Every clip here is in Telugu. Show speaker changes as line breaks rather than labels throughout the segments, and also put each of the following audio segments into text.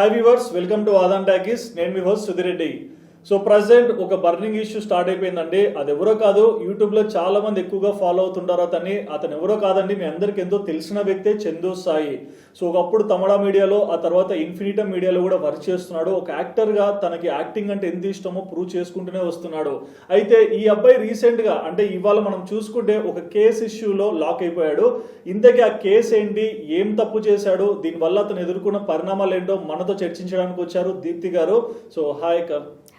High viewers welcome to Aadan talkies నేను మీ హోస్ట్ సుధిరెడ్డి సో ప్రజెంట్ ఒక బర్నింగ్ ఇష్యూ స్టార్ట్ అయిపోయిందండి. అది ఎవరో కాదు యూట్యూబ్లో చాలా మంది ఎక్కువగా ఫాలో అవుతుంటారు అతన్ని. అతను ఎవరో కాదండి మీ అందరికి ఎంతో తెలిసిన వ్యక్తే చందు సాయి. సో ఒకప్పుడు తమిళ మీడియాలో ఆ తర్వాత ఇన్ఫినిటమ్ మీడియాలో కూడా వర్క్ చేస్తున్నాడు. ఒక యాక్టర్గా తనకి యాక్టింగ్ అంటే ఎంత ఇష్టమో ప్రూవ్ చేసుకుంటూనే వస్తున్నాడు. అయితే ఈ అబ్బాయి రీసెంట్గా అంటే ఇవాళ మనం చూసుకుంటే ఒక కేసు ఇష్యూలో లాక్ అయిపోయాడు. ఇంతకీ ఆ కేసు ఏంటి ఏం తప్పు చేశాడు దీనివల్ల అతను ఎదుర్కొన్న పరిణామాలు ఏంటో మనతో చర్చించడానికి వచ్చారు దీప్తి గారు. So hi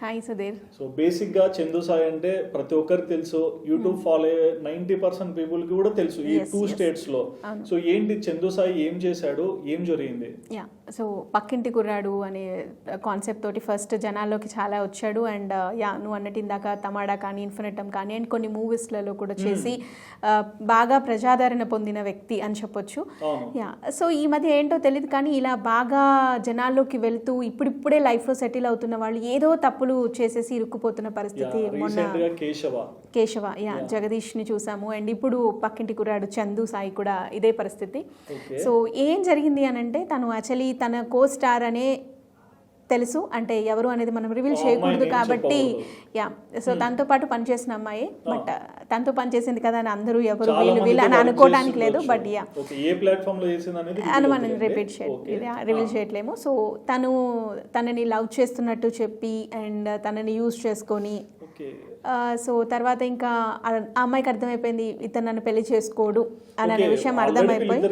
hi Sudheer
so బేసిక్గా చందు సాయి అంటే ప్రతి ఒక్కరికి తెలుసు. యూట్యూబ్ ఫాలో అయ్యే నైన్టీ పర్సెంట్ పీపుల్కి కూడా తెలుసు ఈ టూ
yes.
స్టేట్స్లో.
అవును.
సో ఏంటి చందు సాయి ఏం చేశాడు? ఏం జరిగింది?
యా సో పక్కింటి కుర్రాడు అనే కాన్సెప్ట్ తోటి ఫస్ట్ జనాల్లోకి చాలా వచ్చాడు. అండ్ యా నువ్వు అన్నట్టు ఇందాక తమాడా కానీ ఇన్ఫినిటమ్ కానీ అండ్ కొన్ని మూవీస్లలో కూడా చేసి ఆ, బాగా ప్రజాదరణ పొందిన వ్యక్తి అని చెప్పొచ్చు. యా సో ఈ మధ్య ఏంటో తెలియదు కానీ ఇలా బాగా జనాల్లోకి వెళ్తూ ఇప్పుడిప్పుడే లైఫ్లో సెటిల్ అవుతున్న వాళ్ళు ఏదో తప్పులు చేసేసి ఇరుక్కుపోతున్న పరిస్థితి మొన్న
కేశవ.
కేశవ యా జగదీష్ని చూసాము. అండ్ ఇప్పుడు పక్కింటి కుర్రాడు చందు సాయి కూడా ఇదే పరిస్థితి. సో ఏం జరిగింది అని అంటే తను యాక్చువల్లీ తన కో స్టార్ అనే తెలుసు. అంటే ఎవరు అనేది మనం రివీల్
ఆ
చేయకూడదు కాబట్టి. యా సో తనతో పాటు పనిచేసిన అమ్మాయి. బట్ తనతో పనిచేసింది కదా అని అందరూ ఎవరు వీళ్ళు వీళ్ళు అని అనుకోవడానికి లేదు. బట్ యా అని మనం రిపీట్
ఓకే.
రివీల్
ఆ.
చేయట్లేము. సో తను తనని లవ్ చేస్తున్నట్టు చెప్పి అండ్ తనని యూజ్ చేసుకొని సో తర్వాత ఇంకా అమ్మాయికి అర్థమైపోయింది ఇతను నన్ను పెళ్ళి చేసుకోడు అని అనే విషయం అర్థమైపోయి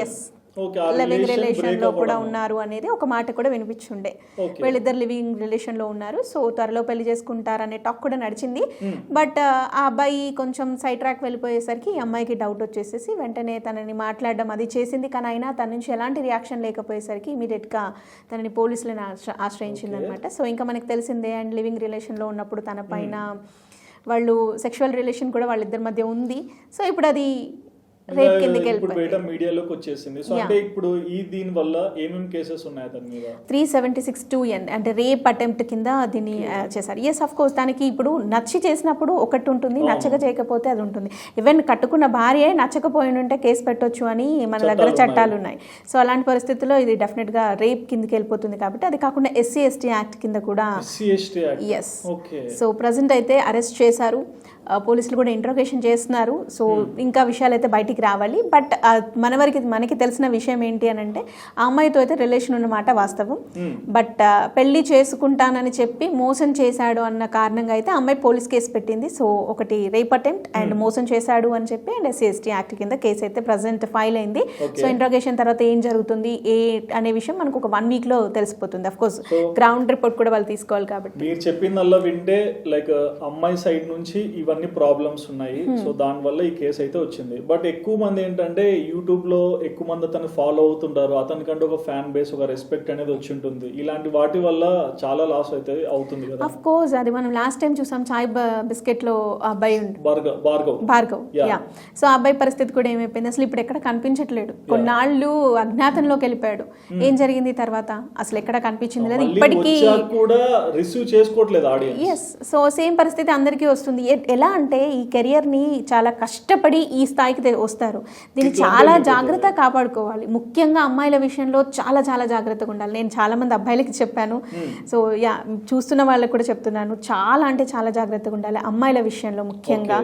yes living
relation
relation
break
లో కూడా. ఉన్నారు అనేది ఒక మాట కూడా వినిపించుండే. వీళ్ళిద్దరు లివింగ్ రిలేషన్లో ఉన్నారు. సో త్వరలో పెళ్ళి చేసుకుంటారనే టాక్ కూడా నడిచింది.
Hmm.
బట్ ఆ అబ్బాయి కొంచెం సైడ్ ట్రాక్ వెళ్ళిపోయేసరికి ఈ అమ్మాయికి డౌట్ వచ్చేసేసి వెంటనే తనని మాట్లాడడం అది చేసింది. కానీ అయినా తన నుంచి ఎలాంటి రియాక్షన్ లేకపోయేసరికి ఇమీడియట్గా తనని పోలీసులను ఆశ్ర- ఆశ్రయించింది అనమాట సో ఇంకా మనకి తెలిసిందే అండ్ లివింగ్ రిలేషన్లో ఉన్నప్పుడు తన పైన వాళ్ళు సెక్షువల్ రిలేషన్ కూడా వాళ్ళిద్దరి మధ్య ఉంది. సో ఇప్పుడు అది రేప్ కిందకి
ఇప్పుడు బయట మీడియాలోకి వచ్చేసింది. సో. అంటే ఇప్పుడు ఈ దీని వల్ల ఏమేమి కేసెస్ ఉన్నాయి దాని మీద?
Three seventy six two N అంటే రేప్ అటెంప్ట్ కింద దీన్ని చేశారు. ఎస్ అఫ్ కోర్స్ దానికి ఇప్పుడు నచ్చి చేసినప్పుడు ఒకటి ఉంటుంది నచ్చక చేయకపోతే అది ఉంటుంది. ఈవెన్ కట్టుకున్న భార్య నచ్చకపోయి ఉంటే కేసు పెట్టొచ్చు అని మన దగ్గర
చట్టాలు
ఉన్నాయి. సో అలాంటి పరిస్థితుల్లో ఇది డెఫినెట్గా రేప్ కిందకి వెళ్ళిపోతుంది కాబట్టి అది కాకుండా ఎస్సీ ఎస్టీ యాక్ట్ కింద కూడా ఎస్ సో ప్రజెంట్ అయితే అరెస్ట్ చేశారు. ఆ, పోలీసులు కూడా ఇంట్రోగేషన్ చేస్తున్నారు. సో ఇంకా విషయాలు అయితే బయటికి రావాలి. బట్ మన వరకు మనకి తెలిసిన విషయం ఏంటి అని అంటే ఆ అమ్మాయితో అయితే రిలేషన్ ఉన్నమాట వాస్తవం.
Hmm.
బట్ ఆ, పెళ్ళి చేసుకుంటానని చెప్పి మోసం చేశాడు అన్న కారణంగా అయితే అమ్మాయి పోలీస్ కేసు పెట్టింది. సో ఒకటి రేప్ అటెంప్ట్ అండ్ మోసం చేశాడు అని చెప్పి అండ్ ఎస్సీ ఎస్టీ యాక్ట్ కింద కేసు అయితే ప్రజెంట్ ఫైల్ అయింది. సో ఇంట్రోగేషన్ తర్వాత ఏం జరుగుతుంది? ఏ అనే విషయం మనకు ఒక వన్ వీక్లో తెలిసిపోతుంది. అఫ్ కోర్స్ గ్రౌండ్ రిపోర్ట్ కూడా వాళ్ళు తీసుకోవాలి కాబట్టి.
మీరు చెప్పిందల్లా వింటే లైక్ అమ్మాయి సైడ్ నుంచి ఇవన్నీ ప్రాబ్లమ్స్ ఉన్నాయి. సో దాని వల్ల ఈ కేసు అయితే వచ్చింది. బట్ ఎక్కువ మంది ఏంటంటే యూట్యూబ్లో ఎక్కువ మంది అతను ఫాలో అవుతుంటారు. అతనికంటే ఒక ఫ్యాన్ బేస్ ఒక రెస్పెక్ట్ అనేది వచ్చి ఉంటుంది. ఇలాంటి వాటి వల్ల చాలా లాస్ అయితే అవుతుంది కదా.
అఫ్ కోర్స్ అది మనం లాస్ట్ టైం చూసాం చాయ్ బిస్కెట్లో అబ్బాయి
భార్గవ్ భార్గవ్.
యా సో ఆ అబ్బాయి పరిస్థితి కూడా ఏమైపోయింది? అసలు ఇప్పుడు ఎక్కడ కనిపించట్లేడు. కొన్నాళ్ళు అజ్ఞాతంలోకి వెళ్ళిపోయాడు. ఏం జరిగింది తర్వాత? అసలు ఎక్కడ కనిపించింది లేదు ఇప్పటికీ
కూడా రిసీవ్ చేసుకోవట్లేదు ఆడియన్స్
ఎస్ సో సేమ్ పరిస్థితి అందరికీ వస్తుంది. ఎలా అంటే ఈ కెరియర్ని చాలా కష్టపడి ఈ స్థాయికి వస్తారు. దీన్ని చాలా. జాగ్రత్త కాపాడుకోవాలి. ముఖ్యంగా అమ్మాయిల విషయంలో చాలా చాలా జాగ్రత్తగా ఉండాలి. నేను చాలా మంది అబ్బాయిలకి చెప్పాను. సో యా చూస్తున్న వాళ్ళకి కూడా చెప్తున్నాను. చాలా అంటే చాలా జాగ్రత్తగా ఉండాలి అమ్మాయిల విషయంలో ముఖ్యంగా.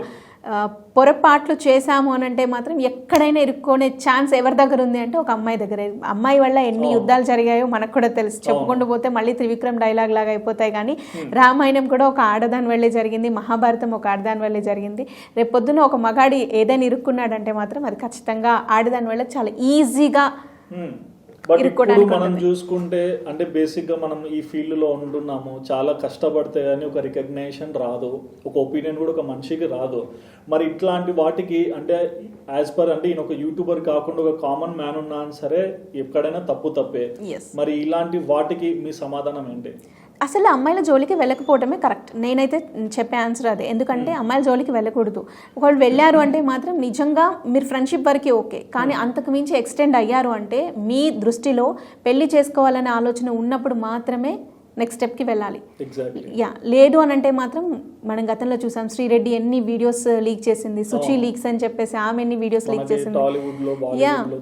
పొరపాట్లు చేశాము అని అంటే మాత్రం ఎక్కడైనా ఇరుక్కునే ఛాన్స్ ఎవరి దగ్గర ఉంది అంటే ఒక అమ్మాయి దగ్గర. అమ్మాయి వల్ల ఎన్ని యుద్ధాలు జరిగాయో మనకు కూడా తెలుసు. చెప్పుకుంటూ పోతే మళ్ళీ త్రివిక్రమ్ డైలాగ్ లాగా అయిపోతాయి కానీ రామాయణం కూడా ఒక ఆడదాని వల్లే జరిగింది. మహాభారతం ఒక ఆడదాని వల్లే జరిగింది. రేపు పొద్దున ఒక మగాడి ఏదైనా ఇరుక్కున్నాడంటే మాత్రం అది ఖచ్చితంగా ఆడదాని వల్ల చాలా ఈజీగా
బట్ ఇప్పుడు మనం. చూసుకుంటే అంటే బేసిక్గా మనం ఈ ఫీల్డ్లో ఉంటున్నాము చాలా కష్టపడితే కానీ ఒక రికగ్నేషన్ రాదు ఒక ఒపీనియన్ కూడా ఒక మనిషికి రాదు. మరి ఇట్లాంటి వాటికి అంటే యాజ్ పర్ అంటే ఈయన ఒక యూట్యూబర్ కాకుండా ఒక కామన్ మ్యాన్ ఉన్నా సరే ఎక్కడైనా తప్పు తప్పే. మరి ఇలాంటి వాటికి మీ సమాధానం ఏంటి?
అసలు అమ్మాయిల జోలికి వెళ్ళకపోవడమే కరెక్ట్. నేనైతే చెప్పే ఆన్సర్ అదే. ఎందుకంటే అమ్మాయిల జోలికి వెళ్ళకూడదు. ఒకవేళ వెళ్ళారు అంటే మాత్రం నిజంగా మీరు ఫ్రెండ్షిప్ వరకే ఓకే కానీ అంతకు మించి ఎక్స్టెండ్ అయ్యారు అంటే మీ దృష్టిలో పెళ్ళి చేసుకోవాలనే ఆలోచన ఉన్నప్పుడు మాత్రమే నెక్స్ట్ స్టెప్కి వెళ్ళాలి. యా లేదు అని అంటే మాత్రం మనం గతంలో చూసాం శ్రీరెడ్డి ఎన్ని వీడియోస్ లీక్ చేసింది సుచి లీక్స్ అని చెప్పేసి ఆమె ఎన్ని వీడియోస్ లీక్ చేసింది.
లో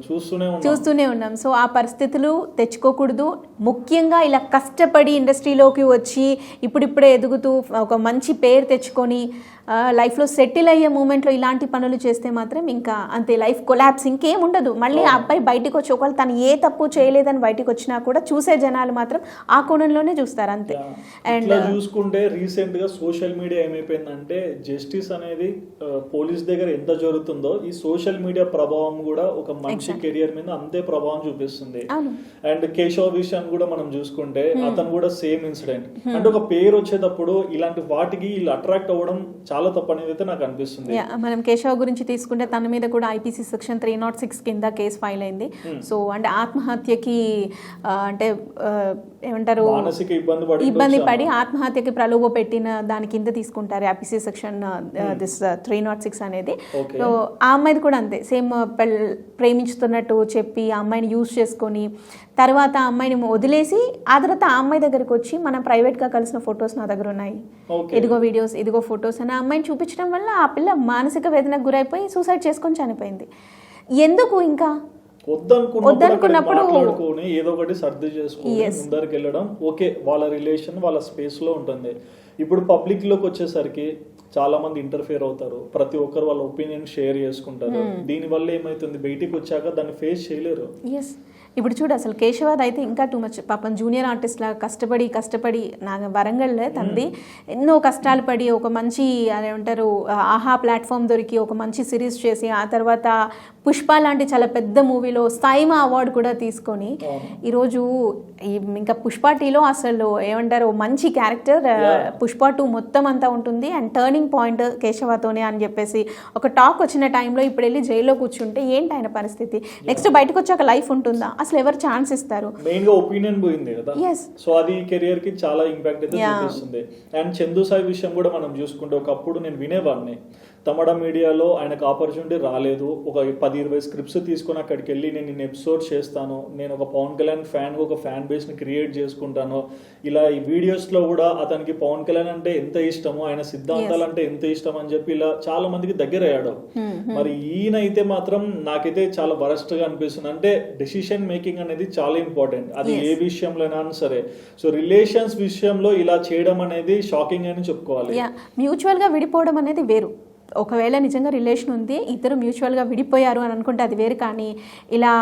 చూస్తూనే ఉన్నాం.
సో ఆ పరిస్థితులు తెచ్చుకోకూడదు. ముఖ్యంగా ఇలా కష్టపడి ఇండస్ట్రీలోకి వచ్చి ఇప్పుడిప్పుడే ఎదుగుతూ ఒక మంచి పేరు తెచ్చుకొని లైఫ్లో సెటిల్ అయ్యే మూమెంట్లో ఇలాంటి పనులు చేస్తే మాత్రం ఇంకా అంతే లైఫ్ కొలాప్స్ ఇంకేం ఉండదు. మళ్ళీ ఆ అబ్బాయి బయటికి వచ్చి ఒకవేళ తను ఏ తప్పు చేయలేదని బయటికి వచ్చినా కూడా చూసే జనాలు మాత్రం ఆ కోణంలోనే చూస్తారు అంతే. అండ్
చూసుకుంటే రీసెంట్గా సోషల్ మీడియా ఏమైపోయిందంటే జస్టిస్ అనేది పోలీస్ దగ్గర ఎంత జరుగుతుందో ఈ సోషల్ మీడియా ప్రభావం కూడా ఒక మనిషి కెరియర్ మీద అంతే ప్రభావం చూపిస్తుంది. అండ్ కేశవ్ విషయాన్ని కూడా మనం చూసుకుంటే అతను కూడా సేమ్ ఇన్సిడెంట్. అంటే ఒక పేరు వచ్చేటప్పుడు ఇలాంటి వాటికి వీళ్ళు అట్రాక్ట్ అవ్వడం చాలా తప్పు అనేది అయితే నాకు అనిపిస్తుంది.
మనం కేశవ్ గురించి తీసుకుంటే తన మీద కూడా IPC section three not six కింద కేసు ఫైల్ అయింది. సో అంటే ఆత్మహత్యకి అంటే ఏమంటారు?
మానసిక ఇబ్బంది పడి
ఇబ్బంది పడి ఆత్మహత్యకి ప్రలోభ పెట్టిన దాని కింద తీసుకుంటారు IPC section this three not six అనేది. సో ఆ అమ్మాయిది కూడా అంతే. సేమ్ ప్రేమించుతున్నట్టు చెప్పి ఆ అమ్మాయిని యూజ్ చేసుకొని తర్వాత ఆ అమ్మాయిని వదిలేసి ఆ తర్వాత ఆ అమ్మాయి దగ్గరికి వచ్చి మనం ప్రైవేట్గా కలిసిన ఫొటోస్ నా దగ్గర ఉన్నాయి. ఇదిగో వీడియోస్ ఇదిగో ఫొటోస్ అని ఆ అమ్మాయిని చూపించడం వల్ల ఆ పిల్ల మానసిక వేదనకు గురైపోయి సూసైడ్ చేసుకొని చనిపోయింది. ఎందుకు ఇంకా?
వద్దనుకున్నప్పుడు ఏదో ఒకటి సర్ది చేసుకొని ముందరికి వెళ్ళడం ఓకే వాళ్ళ రిలేషన్ వాళ్ళ స్పేస్లో ఉంటుంది. ఇప్పుడు పబ్లిక్లోకి వచ్చేసరికి చాలా మంది ఇంటర్ఫియర్ అవుతారు. ప్రతి ఒక్కరు వాళ్ళ ఒపీనియన్ షేర్ చేసుకుంటారు. దీని వల్ల ఏమైతుంది? బయటికి వచ్చాక దాన్ని ఫేస్ చేయలేరు.
ఇప్పుడు చూడు అసలు కేశవాద్ అయితే ఇంకా టూ మచ్ పాపం జూనియర్ ఆర్టిస్ట్ లాగా కష్టపడి కష్టపడి నా వరంగల్లో తంది ఎన్నో కష్టాలు పడి ఒక మంచి అదేమంటారు ఆహా ప్లాట్ఫామ్ దొరికి ఒక మంచి సిరీస్ చేసి ఆ తర్వాత పుష్ప లాంటి చాలా పెద్ద మూవీలో స్థాయిమా అవార్డు కూడా తీసుకొని ఈరోజు ఇంకా పుష్ప టీలో అసలు ఏమంటారు మంచి క్యారెక్టర్ పుష్ప టూ మొత్తం అంతా ఉంటుంది. అండ్ టర్నింగ్ పాయింట్ కేశవతోనే అని చెప్పేసి ఒక టాక్ వచ్చిన టైంలో ఇప్పుడు వెళ్ళి జైల్లో కూర్చుంటే ఏంటి ఆయన పరిస్థితి? నెక్స్ట్ బయటకు వచ్చాక లైఫ్ ఉంటుందా? అసలు ఎవరు ఛాన్స్ ఇస్తారు?
మెయిన్గా ఒపీనియన్ పోయింది కదా. సో అది కెరియర్కి చాలా ఇంపాక్ట్ అయితే. చూపిస్తుంది. అండ్ చందు సాయి విషయం కూడా మనం చూసుకుంటే ఒకప్పుడు నేను వినేవాడిని. తమడ మీడియాలో ఆయనకు ఆపర్చునిటీ రాలేదు. ఒక పది ఇరవై స్క్రిప్ట్స్ తీసుకొని అక్కడికి వెళ్ళి నేను ఇన్ని ఎపిసోడ్ చేస్తాను. నేను ఒక పవన్ కళ్యాణ్ ఫ్యాన్ ఒక ఫ్యాన్ బేస్ని క్రియేట్ చేసుకుంటాను. ఇలా ఈ వీడియోస్లో కూడా అతనికి పవన్ కళ్యాణ్ అంటే ఎంత ఇష్టమో ఆయన సిద్ధాంతాలు అంటే ఎంత ఇష్టం అని చెప్పి ఇలా చాలా మందికి దగ్గర అయ్యాడు మరి ఈయన అయితే మాత్రం నాకైతే చాలా వరస్ట్గా అనిపిస్తుంది. అంటే డెసిషన్ మేకింగ్ అనేది చాలా ఇంపార్టెంట్ అది ఏ విషయంలోనైనా సరే. సో రిలేషన్స్ విషయంలో ఇలా చేయడం అనేది షాకింగ్ అని చెప్పుకోవాలి.
మ్యూచువల్గా విడిపోవడం అనేది వేరు. ఒకవేళ నిజంగా రిలేషన్ ఉంది ఇద్దరు మ్యూచువల్గా విడిపోయారు అని అనుకుంటే అది వేరు కానీ ఇలా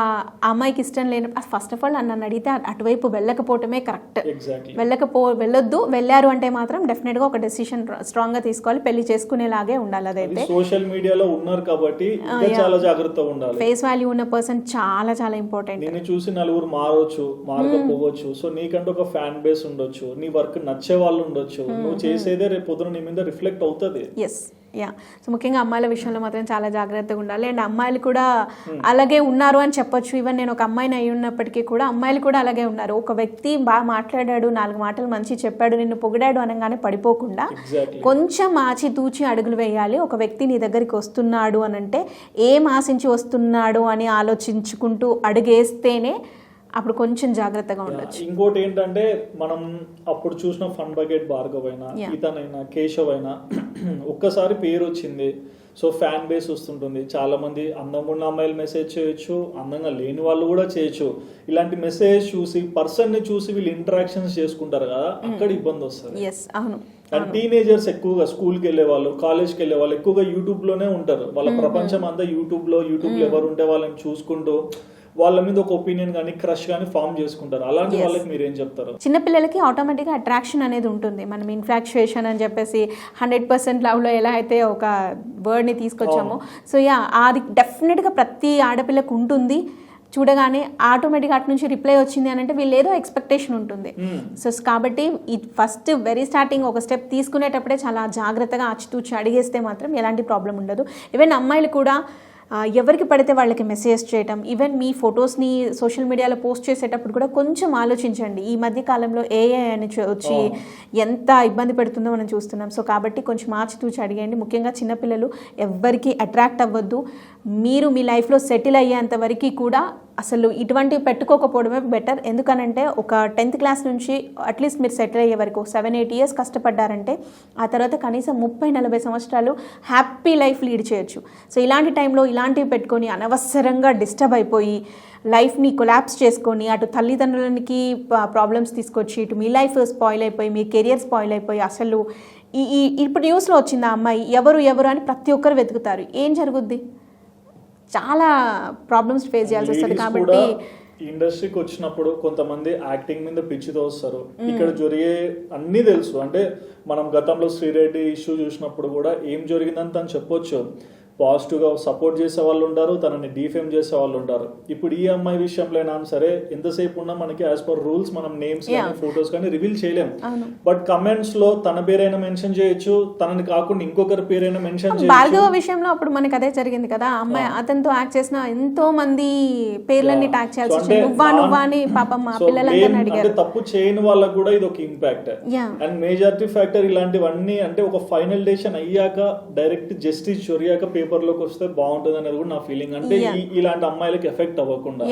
అమ్మాయికి ఇష్టం లేని ఫస్ట్ ఆఫ్ ఆల్ నన్ను అడిగితే అటువైపు వెళ్ళకపోవటమే కరెక్ట్ వెళ్ళకపో వెళ్ళొద్దు వెళ్ళారు అంటే మాత్రం డెఫినెట్గా ఒక డెసిషన్ స్ట్రాంగ్గా తీసుకోవాలి పెళ్ళి చేసుకునేలాగే ఉండాలి అదైతే.
సోషల్ మీడియాలో ఉన్నారు కాబట్టి చాలా జాగ్రత్తగా ఉండాలి.
ఫేస్ వాల్యూ ఉన్న పర్సన్ చాలా చాలా ఇంపార్టెంట్
నిన్ను చూసి నలుగురు మారవచ్చు మారకపోవచ్చు సో నీకంటూ ఒక ఫ్యాన్ బేస్ ఉండొచ్చు నీ వర్క్ నచ్చే వాళ్ళు ఉండొచ్చు. నువ్వు చేసేదే రేపు పొద్దున నీ మీద రిఫ్లెక్ట్ అవుతుంది.
ఎస్ యా సో ముఖ్యంగా అమ్మాయిల విషయంలో మాత్రం చాలా జాగ్రత్తగా ఉండాలి. అండ్ అమ్మాయిలు కూడా అలాగే ఉన్నారు అని చెప్పొచ్చు. ఈవెన్ నేను ఒక అమ్మాయిని అయి ఉన్నప్పటికీ కూడా అమ్మాయిలు కూడా అలాగే ఉన్నారు. ఒక వ్యక్తి బాగా మాట్లాడాడు నాలుగు మాటలు మంచి చెప్పాడు నిన్ను పొగిడాడు అనగానే పడిపోకుండా కొంచెం ఆచి తూచి అడుగులు వేయాలి. ఒక వ్యక్తి నీ దగ్గరికి వస్తున్నాడు అని అంటే ఏం ఆశించి వస్తున్నాడు అని ఆలోచించుకుంటూ అడుగేస్తేనే అప్పుడు కొంచెం జాగ్రత్తగా ఉండొచ్చు.
ఇంకోటి ఏంటంటే మనం అప్పుడు చూసిన ఫన్ బకెట్ భార్గవ్ అయినా
Yeah.
ఇతనైనా కేశవ్ అయినా ఒక్కసారి పేరు వచ్చింది సో ఫ్యాన్ బేస్ వస్తుంటుంది. చాలా మంది అందంగా ఉన్న అమ్మాయిలు మెసేజ్ చేయొచ్చు అందంగా లేని వాళ్ళు కూడా చేయొచ్చు. ఇలాంటి మెసేజ్ చూసి పర్సన్ని చూసి వీళ్ళు ఇంటరాక్షన్స్ చేసుకుంటారు కదా అక్కడ ఇబ్బంది వస్తుంది.
అవును.
అండ్ టీనేజర్స్ ఎక్కువగా స్కూల్కి వెళ్ళే వాళ్ళు కాలేజ్కి వెళ్ళే వాళ్ళు ఎక్కువగా యూట్యూబ్లోనే ఉంటారు. వాళ్ళ ప్రపంచం అంతా యూట్యూబ్లో యూట్యూబ్లో ఎవరు ఉంటే వాళ్ళని చూసుకుంటూ వాళ్ళ మీద ఒక ఒపీనియన్ కానీ క్రష్ కానీ ఫామ్ చేసుకుంటారు. అలాంటి వాళ్ళకి మీరు ఏం చెప్తారు?
చిన్నపిల్లలకి ఆటోమేటిక్గా అట్రాక్షన్ అనేది ఉంటుంది. మనం ఇన్ఫాక్చుయేషన్ అని చెప్పేసి హండ్రెడ్ పర్సెంట్ లవ్లో ఎలా అయితే ఒక వర్డ్ని తీసుకొచ్చామో. సో యా అది డెఫినెట్గా ప్రతి ఆడపిల్లకు ఉంటుంది. చూడగానే ఆటోమేటిక్గా అటు నుంచి రిప్లై వచ్చింది అని అంటే వీళ్ళు ఏదో ఎక్స్పెక్టేషన్ ఉంటుంది సో కాబట్టి ఈ ఫస్ట్ వెరీ స్టార్టింగ్ ఒక స్టెప్ తీసుకునేటప్పుడే చాలా జాగ్రత్తగా ఆచితూచి అడిగేస్తే మాత్రం ఎలాంటి ప్రాబ్లం ఉండదు. ఈవెన్ అమ్మాయిలు కూడా ఎవరికి పడితే వాళ్ళకి మెసేజ్ చేయటం ఈవెన్ మీ ఫొటోస్ని సోషల్ మీడియాలో పోస్ట్ చేసేటప్పుడు కూడా కొంచెం ఆలోచించండి. ఈ మధ్య కాలంలో ఏఐ అని వచ్చి ఎంత ఇబ్బంది పెడుతుందో మనం చూస్తున్నాం. సో కాబట్టి కొంచెం ఆచితూచి అడిగండి ముఖ్యంగా చిన్నపిల్లలు ఎవ్వరికి అట్రాక్ట్ అవ్వద్దు. మీరు మీ లైఫ్లో సెటిల్ అయ్యేంత వరకు కూడా అసలు ఇటువంటివి పెట్టుకోకపోవడమే బెటర్ ఎందుకనంటే ఒక టెన్త్ క్లాస్ నుంచి అట్లీస్ట్ మీరు సెటిల్ అయ్యే వరకు సెవెన్ ఎయిట్ ఇయర్స్ కష్టపడ్డారంటే ఆ తర్వాత కనీసం ముప్పై నలభై సంవత్సరాలు హ్యాపీ లైఫ్ లీడ్ చేయొచ్చు. సో ఇలాంటి టైంలో ఇలాంటివి పెట్టుకొని అనవసరంగా డిస్టర్బ్ అయిపోయి లైఫ్ని కొలాప్స్ చేసుకొని అటు తల్లిదండ్రులకి ప్రాబ్లమ్స్ తీసుకొచ్చి ఇటు మీ లైఫ్ స్పాయిల్ అయిపోయి మీ కెరియర్ స్పాయిల్ అయిపోయి అసలు ఈ ఈ ఇప్పుడు న్యూస్లో వచ్చింది ఆ అమ్మాయి ఎవరు ఎవరు అని ప్రతి ఒక్కరు వెతుకుతారు. ఏం జరుగుద్ది? చాలా ప్రాబ్లమ్స్ ఫేస్ చేయాల్సి వస్తుంది కాబట్టి
ఇండస్ట్రీకి వచ్చినప్పుడు కొంతమంది యాక్టింగ్ మీద పిచ్చితో వస్తారు ఇక్కడ జరిగే అన్ని తెలుసు. అంటే మనం గతంలో శ్రీరెడ్డి ఇష్యూ చూసినప్పుడు కూడా ఏం జరిగిందని తను చెప్పొచ్చు. పాజిటివ్గా సపోర్ట్ చేసే వాళ్ళు ఉంటారు తనని డిఫేమ్ చేసే వాళ్ళు ఉంటారు ఇప్పుడు ఈ అమ్మాయి విషయంలో అయినా సరే ఎంతసేపు ఉన్నా మనకి యాజ్ పర్ రూల్స్ మనం నేమ్స్ కానీ. ఫొటోస్ కానీ రివీల్ చేయలేం. బట్ కమెంట్స్లో తన పేరైనా మెన్షన్ చేయొచ్చు తనని కాకుండా ఇంకొకరి పేరైనా మెన్షన్ చేయొచ్చు
భార్గవ విషయంలో అప్పుడు మనకి అదే జరిగింది కదా అమ్మాయి అతనితో యాక్ట్ చేసిన ఎంతో మంది పేర్లన్నీ. ట్యాగ్ చేయాల్సి వచ్చింది
అంటే
నువ్వా
నా-
నువ్వా అని పాపం మా
So
పిల్లలందరినీ
main
అడిగారు
అంటే తప్పు చేయని వాళ్ళకు కూడా ఇది ఒక ఇంపాక్ట్. అండ్ మేజారిటీ ఫ్యాక్టర్ ఇలాంటివన్నీ అంటే ఒక ఫైనల్ డేషన్ అయ్యాక డైరెక్ట్ జస్టిస్ చొరియాక పేపర్లోకి వస్తే బాగుంటుంది అనేది కూడా నా ఫీలింగ్ అంటే ఇలాంటి అమ్మాయిలకి ఎఫెక్ట్ అవ్వకుండా.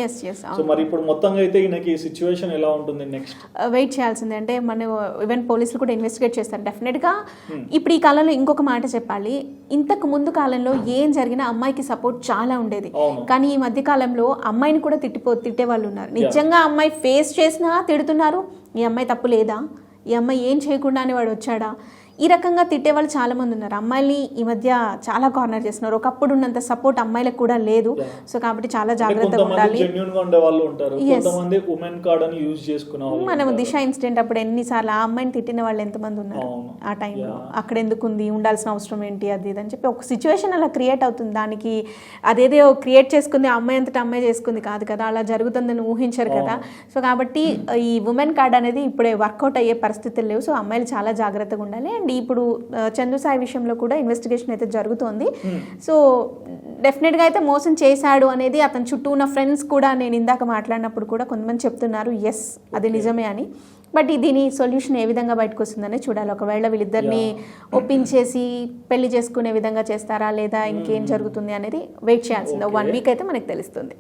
సో మరి ఇప్పుడు మొత్తంగా అయితే ఈయనకి సిచ్యువేషన్ ఎలా ఉంటుంది నెక్స్ట్
వెయిట్ చేయాల్సిందే. అంటే మన ఈవెన్ పోలీసులు కూడా ఇన్వెస్టిగేట్ చేస్తారు. డెఫినెట్గా ఇప్పుడు ఈ కాలంలో ఇంకొక మాట చెప్పాలి. ఇంతకు ముందు కాలంలో ఏం జరిగినా అమ్మాయికి సపోర్ట్ చాలా ఉండేది. కానీ ఈ మధ్య కాలంలో అమ్మాయిని కూడా తిట్టిపో తిట్టే వాళ్ళు ఉన్నారు. నిజంగా అమ్మాయి ఫేస్ చేసినా తిడుతున్నారు. ఈ అమ్మాయి తప్పు లేదా? ఈ అమ్మాయి ఏం చేయకుండానే వాడు వచ్చాడా? ఈ రకంగా తిట్టే వాళ్ళు చాలా మంది ఉన్నారు. అమ్మాయిని ఈ మధ్య చాలా కార్నర్ చేస్తున్నారు. ఒకప్పుడు ఉన్నంత సపోర్ట్ అమ్మాయిలకు కూడా లేదు. సో కాబట్టి చాలా జాగ్రత్తగా ఉండాలి.
కొంతమంది ఉమెన్ కార్డ్ అని యూజ్
మనం. దిశ ఇన్సిడెంట్ అప్పుడు ఎన్నిసార్లు ఆ అమ్మాయిని తిట్టిన వాళ్ళు ఎంతమంది ఉన్నారు. ఆ టైంలో. అక్కడ ఎందుకు ఉంది ఉండాల్సిన అవసరం ఏంటి? అది ఇది అని చెప్పి ఒక సిచ్యువేషన్ అలా క్రియేట్ అవుతుంది. దానికి అదేదో క్రియేట్ చేసుకుంది. అమ్మాయి అంతటా అమ్మాయి చేసుకుంది కాదు కదా. అలా జరుగుతుందని ఊహించరు కదా. సో కాబట్టి ఈ ఉమెన్ కార్డ్ అనేది ఇప్పుడే వర్కౌట్ అయ్యే పరిస్థితులు లేవు. సో అమ్మాయిలు చాలా జాగ్రత్తగా ఉండాలి. అండ్ ఇప్పుడు ఆ, చందు సాయి విషయంలో కూడా ఇన్వెస్టిగేషన్ అయితే జరుగుతోంది. సో డెఫినెట్గా అయితే మోసం చేశాడు అనేది అతని చుట్టూ ఉన్న ఫ్రెండ్స్ కూడా నేను ఇందాక మాట్లాడినప్పుడు కూడా కొంతమంది చెప్తున్నారు ఎస్ అది నిజమే అని. బట్ దీని సొల్యూషన్ ఏ విధంగా బయటకు వస్తుందని చూడాలి. ఒకవేళ వీళ్ళిద్దరిని ఒప్పించేసి పెళ్ళి చేసుకునే విధంగా చేస్తారా లేదా ఇంకేం జరుగుతుంది అనేది వెయిట్ చేయాల్సిందే. వన్ వీక్ అయితే మనకు తెలుస్తుంది.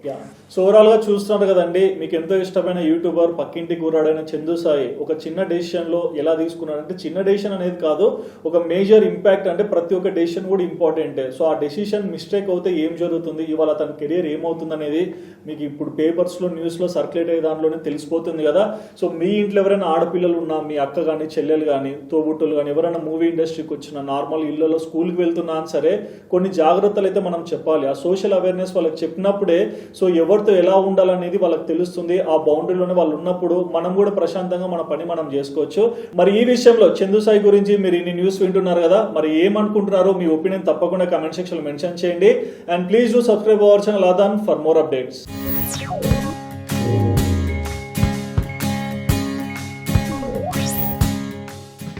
సో ఓవరాల్గా చూస్తున్నారు కదండి మీకు ఎంతో ఇష్టమైన యూట్యూబర్ పక్కింటి కూరాడైన చందు సాయి ఒక చిన్న డెసిషన్లో ఎలా తీసుకున్నాడంటే చిన్న డెసిషన్ అనేది కాదు ఒక మేజర్ ఇంపాక్ట్ అంటే ప్రతి ఒక్క డెసిషన్ కూడా ఇంపార్టెంటే సో ఆ డెసిషన్ మిస్టేక్ అవుతే ఏం జరుగుతుంది? ఇవాళ తన కెరియర్ ఏమవుతుంది అనేది మీకు ఇప్పుడు పేపర్స్లో న్యూస్లో సర్క్యులేట్ అయ్యే దాంట్లోనే తెలిసిపోతుంది కదా. సో మీ ఇంట్లో ఎవరైనా ఆడపిల్లలు ఉన్నా మీ అక్క కానీ చెల్లెలు కానీ తోబుట్టులు కానీ ఎవరైనా మూవీ ఇండస్ట్రీకి వచ్చిన నార్మల్ ఇళ్ళలో స్కూల్కి వెళ్తున్నా అని సరే కొన్ని జాగ్రత్తలు అయితే మనం చెప్పాలి. ఆ సోషల్ అవేర్నెస్ వాళ్ళకి చెప్పినప్పుడే సో ఎవరితో ఎలా ఉండాలనేది వాళ్ళకి తెలుస్తుంది. ఆ బౌండరీలోనే వాళ్ళు ఉన్నప్పుడు మనం కూడా ప్రశాంతంగా మన పని మనం చేసుకోవచ్చు. మరి ఈ విషయంలో చందు సాయి గురించి మీరు ఇన్ని న్యూస్ వింటున్నారు కదా మరి ఏమనుకుంటున్నారో మీ ఒపీనియన్ తప్పకుండా కమెంట్ సెక్షన్లో మెన్షన్ చేయండి. And please do subscribe our channel Aadhan for more updates.